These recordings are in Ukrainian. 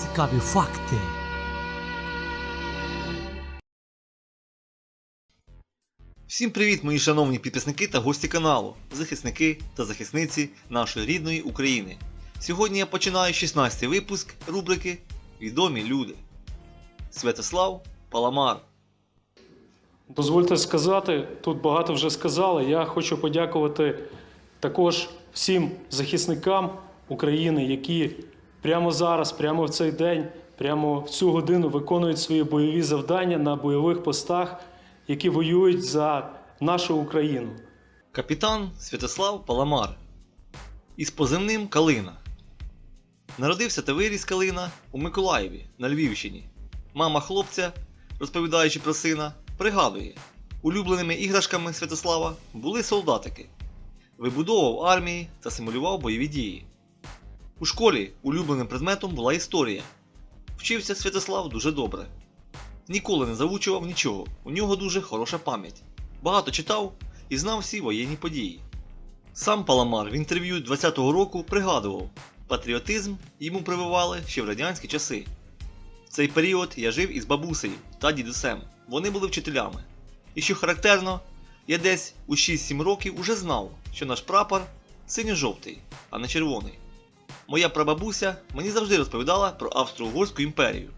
Цікаві факти. Всім привіт, мої шановні підписники та гості каналу, захисники та захисниці нашої рідної України. Сьогодні я починаю 16-й випуск рубрики Відомі люди. Святослав Паламар. Дозвольте сказати, тут багато вже сказали. Я хочу подякувати також всім захисникам України, які прямо зараз, прямо в цей день, прямо в цю годину виконують свої бойові завдання на бойових постах, які воюють за нашу Україну. Капітан Святослав Паламар. Із позивним Калина. Народився та виріс Калина у Миколаєві на Львівщині. Мама хлопця, розповідаючи про сина, пригадує, улюбленими іграшками Святослава були солдатики. Вибудовував армії та симулював бойові дії. У школі улюбленим предметом була історія. Вчився Святослав дуже добре. Ніколи не заучував нічого, у нього дуже хороша пам'ять. Багато читав і знав всі воєнні події. Сам Паламар в інтерв'ю 20-го року пригадував, патріотизм йому прививали ще в радянські часи. В цей період я жив із бабусею та дідусем, вони були вчителями. І що характерно, я десь у 6-7 років уже знав, що наш прапор синьо-жовтий, а не червоний. Моя прабабуся мені завжди розповідала про Австро-Угорську імперію,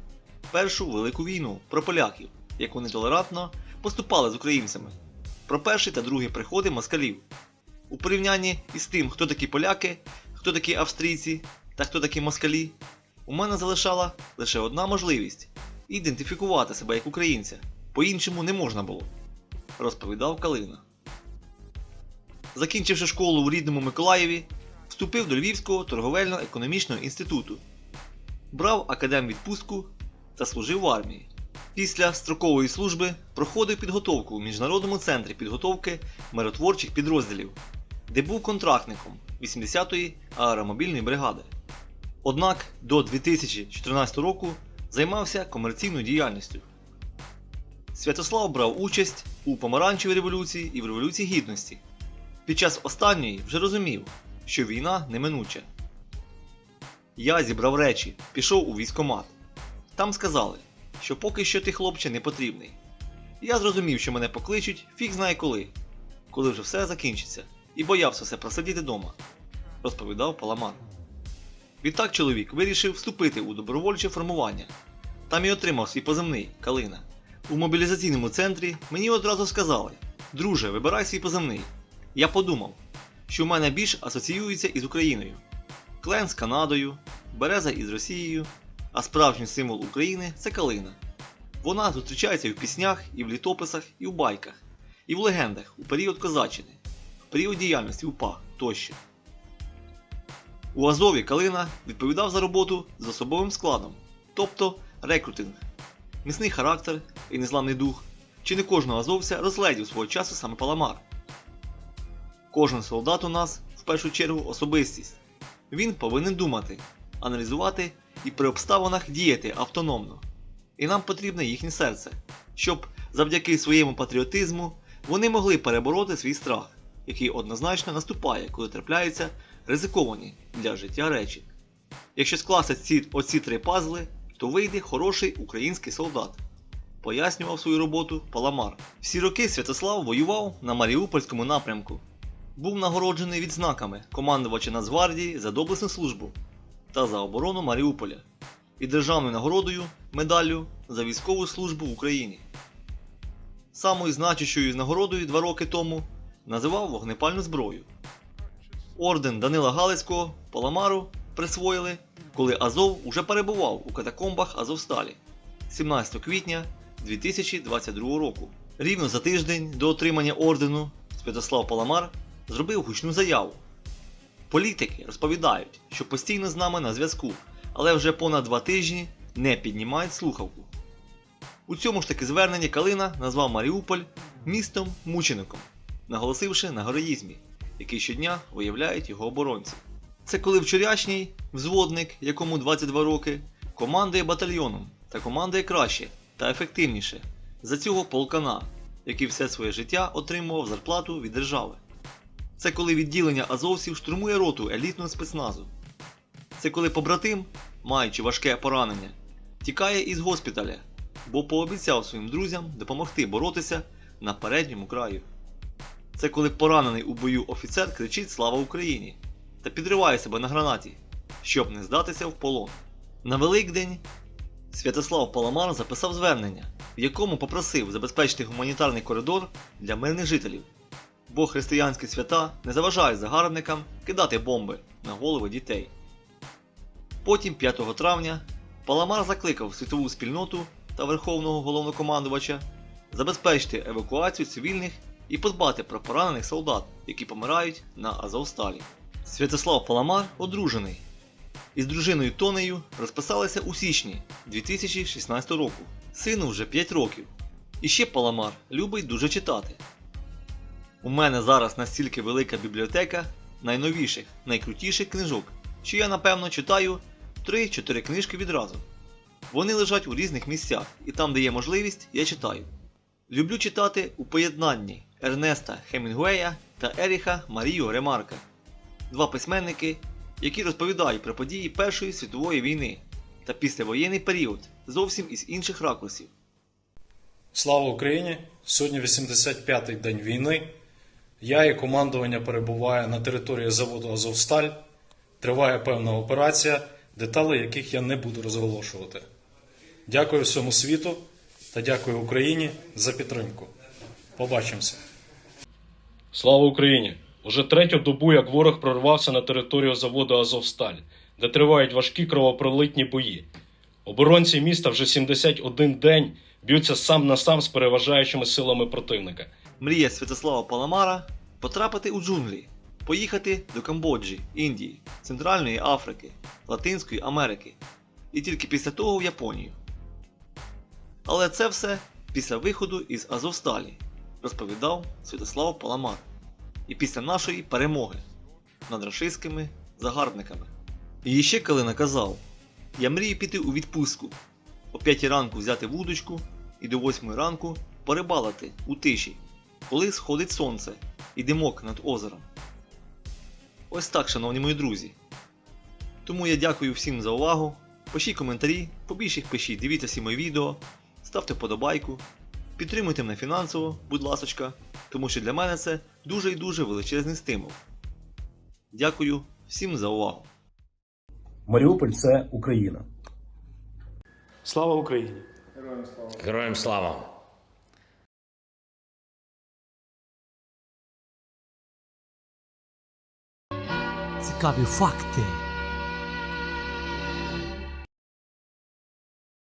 першу велику війну, про поляків, як вони толерантно поступали з українцями, про перші та другі приходи москалів. У порівнянні із тим, хто такі поляки, хто такі австрійці та хто такі москалі, у мене залишала лише одна можливість ідентифікувати себе як українця. По-іншому не можна було, розповідав Калина. Закінчивши школу у рідному Миколаєві, вступив до Львівського торговельно-економічного інституту, брав академвідпустку та служив в армії. Після строкової служби проходив підготовку у Міжнародному центрі підготовки миротворчих підрозділів, де був контрактником 80-ї аеромобільної бригади. Однак до 2014 року займався комерційною діяльністю. Святослав брав участь у помаранчевій революції і в Революції Гідності. Під час останньої вже розумів, що війна неминуча. Я зібрав речі, пішов у військомат. Там сказали, що поки що ти хлопче не потрібний. Я зрозумів, що мене покличуть фіг знає коли, коли вже все закінчиться, і боявся все просидіти вдома, розповідав Паламар. Відтак чоловік вирішив вступити у добровольче формування. Там і отримав свій позивний Калина. У мобілізаційному центрі мені одразу сказали: Друже, вибирай свій позивний. Я подумав, що в мене більш асоціюється із Україною. Клен з Канадою, Береза із Росією, а справжній символ України це калина. Вона зустрічається і в піснях, і в літописах, і в байках, і в легендах у період козаччини, в період діяльності УПА тощо. У Азові Калина відповідав за роботу з особовим складом, тобто рекрутинг, міцний характер і незламний дух, чи не кожного азовця розгледів свого часу саме Паламар. Кожен солдат у нас в першу чергу особистість. Він повинен думати, аналізувати і при обставинах діяти автономно. І нам потрібне їхнє серце, щоб завдяки своєму патріотизму вони могли перебороти свій страх, який однозначно наступає, коли трапляються ризиковані для життя речі. Якщо скласти ці оці три пазли, то вийде хороший український солдат. Пояснював свою роботу Паламар. Всі роки Святослав воював на Маріупольському напрямку. Був нагороджений відзнаками командувача Нацгвардії за доблесну службу та за оборону Маріуполя і державною нагородою медаллю за військову службу в Україні. Самою значущою нагородою два роки тому називав вогнепальну зброю. Орден Данила Галицького Паламару присвоїли, коли Азов уже перебував у катакомбах Азовсталі 17 квітня 2022 року. Рівно за тиждень до отримання ордену Святослав Паламар зробив гучну заяву. Політики розповідають, що постійно з нами на зв'язку, але вже понад два тижні не піднімають слухавку. У цьому ж таки зверненні Калина назвав Маріуполь містом мучеником, наголосивши на героїзмі, який щодня виявляють його оборонці. Це коли вчорашній взводник, якому 22 роки, командує батальйоном та командує краще та ефективніше за цього полкана, який все своє життя отримував зарплату від держави. Це коли відділення азовців штурмує роту елітного спецназу. Це коли побратим маючи важке поранення, тікає із госпіталя, бо пообіцяв своїм друзям допомогти боротися на передньому краю. Це коли поранений у бою офіцер кричить Слава Україні та підриває себе на гранаті, щоб не здатися в полон. На Великдень Святослав Паламар записав звернення, в якому попросив забезпечити гуманітарний коридор для мирних жителів, бо християнські свята не заважають загарбникам кидати бомби на голови дітей. Потім, 5 травня, Паламар закликав світову спільноту та Верховного головнокомандувача забезпечити евакуацію цивільних і подбати про поранених солдат, які помирають на Азовсталі. Святослав Паламар одружений. Із дружиною Тонею розписалися у січні 2016 року. Сину вже 5 років. І ще Паламар любить дуже читати. У мене зараз настільки велика бібліотека найновіших, найкрутіших книжок, що я напевно читаю 3-4 книжки відразу. Вони лежать у різних місцях, і там, де є можливість, я читаю. Люблю читати у поєднанні Ернеста Хемінгуея та Еріха Марію Ремарка, два письменники, які розповідають про події Першої світової війни та післявоєнний період зовсім із інших ракурсів. Слава Україні! Сьогодні 85-й день війни. Я і командування перебуває на території заводу Азовсталь. Триває певна операція, деталі яких я не буду розголошувати. Дякую всьому світу та дякую Україні за підтримку. Побачимося. Слава Україні! Уже третю добу, як ворог прорвався на територію заводу Азовсталь, де тривають важкі кровопролитні бої. Оборонці міста вже 71 день б'ються сам на сам з переважаючими силами противника. Мрія Святослава Паламара потрапити у джунглі, поїхати до Камбоджі, Індії, Центральної Африки, Латинської Америки і тільки після того в Японію. Але це все після виходу із Азовсталі, розповідав Святослав Паламар. І після нашої перемоги над рашистськими загарбниками. І ще коли наказав: Я мрію піти у відпустку, о 5 ранку взяти вудочку і до 8 ранку порибалити у тиші, коли сходить сонце і димок над озером. Ось так, шановні мої друзі. Тому я дякую всім за увагу. Пишіть коментарі, побільше їх пишіть, дивіться всі мої відео, ставте вподобайку, підтримуйте мене фінансово, будь ласочка, тому що для мене це дуже і дуже величезний стимул. Дякую всім за увагу. Маріуполь це Україна. Слава Україні! Героям слава! Героям слава! Цікаві факти.